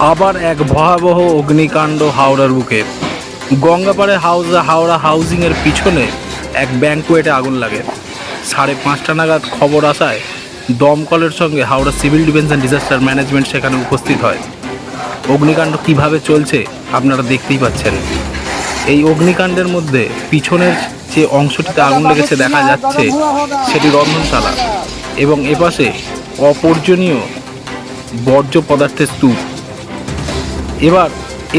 আবার এক ভয়াবহ অগ্নিকাণ্ড হাওড়ার বুকে। গঙ্গাপাড়ে হাউস হাওড়া হাউজিংয়ের পিছনে এক ব্যাংকুয়েটে আগুন লাগে। সাড়ে পাঁচটা নাগাদ খবর আসায় দমকলের সঙ্গে Howrah civil defence and disaster management সেখানে উপস্থিত হয়। অগ্নিকাণ্ড কীভাবে চলছে আপনারা দেখতেই পাচ্ছেন। এই অগ্নিকাণ্ডের মধ্যে পিছনের যে অংশটিতে আগুন লেগেছে দেখা যাচ্ছে, সেটি রন্ধনশালা। এবং এপাশে অপরজনীয় বর্জ্য পদার্থের স্তূপ। এবার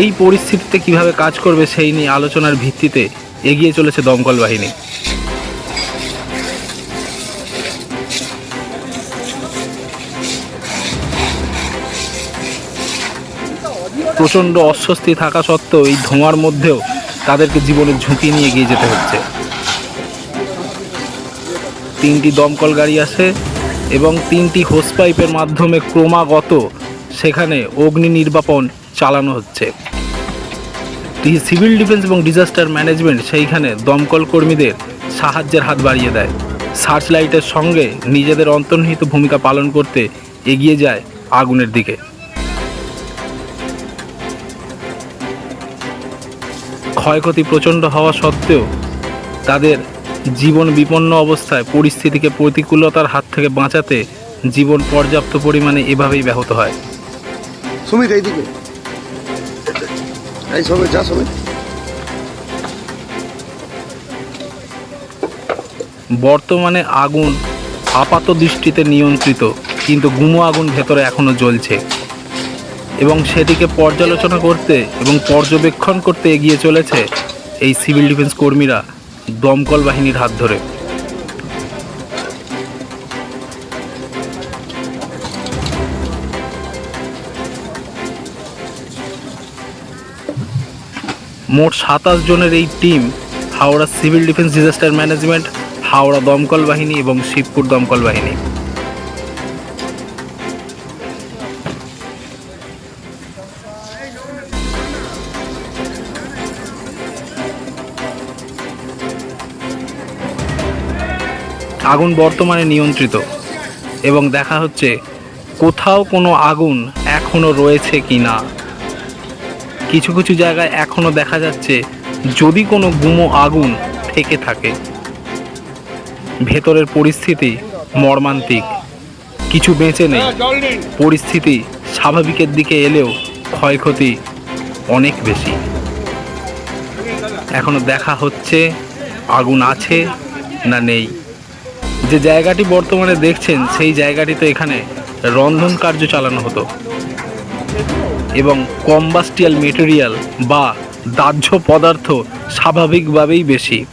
এই পরিস্থিতিতে কীভাবে কাজ করবে সেই নিয়ে আলোচনার ভিত্তিতে এগিয়ে চলেছে দমকল বাহিনী। প্রচণ্ড অস্বস্তি থাকা সত্ত্বেও এই ধোঁয়ার মধ্যেও তাদেরকে জীবনের ঝুঁকি নিয়ে এগিয়ে যেতে হচ্ছে। তিনটি দমকল গাড়ি আসে এবং তিনটি হোস পাইপের মাধ্যমে ক্রমাগত সেখানে অগ্নি নির্বাপন চালানো হচ্ছে। সিভিল ডিফেন্স এবং ডিজাস্টার ম্যানেজমেন্ট সেইখানে দমকল কর্মীদের সাহায্যের হাত বাড়িয়ে দেয়। সার্চ লাইটের সঙ্গে নিজেদের অন্তর্নিহিত ভূমিকা পালন করতে এগিয়ে যায় আগুনের দিকে। ক্ষয়ক্ষতি প্রচণ্ড হওয়া সত্ত্বেও তাদের জীবন বিপন্ন অবস্থায় পরিস্থিতিকে প্রতিকূলতার হাত থেকে বাঁচাতে জীবন পর্যাপ্ত পরিমাণে এভাবেই ব্যাহত হয়। সুমিত, এইদিকে। এই সবে যা সবে বর্তমানে আগুন আপাত দৃষ্টিতে নিয়ন্ত্রিত, কিন্তু গুমো আগুন ভেতরে এখনও জ্বলছে। এবং সেটিকে পর্যালোচনা করতে এবং পর্যবেক্ষণ করতে এগিয়ে চলেছে এই সিভিল ডিফেন্স কর্মীরা দমকল বাহিনীর হাত ধরে। মোট সাতাশ জনের এই team Howrah civil defence disaster management, Howrah দমকল বাহিনী এবং শিবপুর দমকল বাহিনী। আগুন বর্তমানে নিয়ন্ত্রিত এবং দেখা হচ্ছে কোথাও কোনো আগুন এখনও রয়েছে কি না কিছু কিছু জায়গায় এখনও দেখা যাচ্ছে যদি কোনো গুমো আগুন থেকে থাকে। ভেতরের পরিস্থিতি মর্মান্তিক। কিছু বেঁচে নেই। পরিস্থিতি স্বাভাবিকের দিকে এলেও ক্ষয়ক্ষতি অনেক বেশি। এখনও দেখা হচ্ছে আগুন আছে না নেই। যে জায়গাটি বর্তমানে দেখছেন, সেই জায়গাটিতে এখানে রন্ধন কার্য চালানো হতো। এবং কম্বাস্টিয়াল মেটেরিয়াল বা দাহ্য পদার্থ স্বাভাবিকভাবেই বেশি।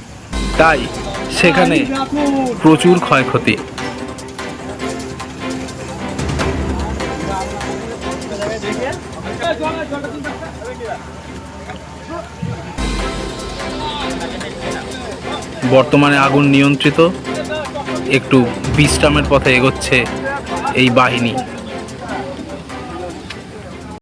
তাই সেখানে প্রচুর ক্ষয়ক্ষতি। বর্তমানে আগুন নিয়ন্ত্রিত। একটু বিশ্রামের পথে এগোচ্ছে এই বাহিনী।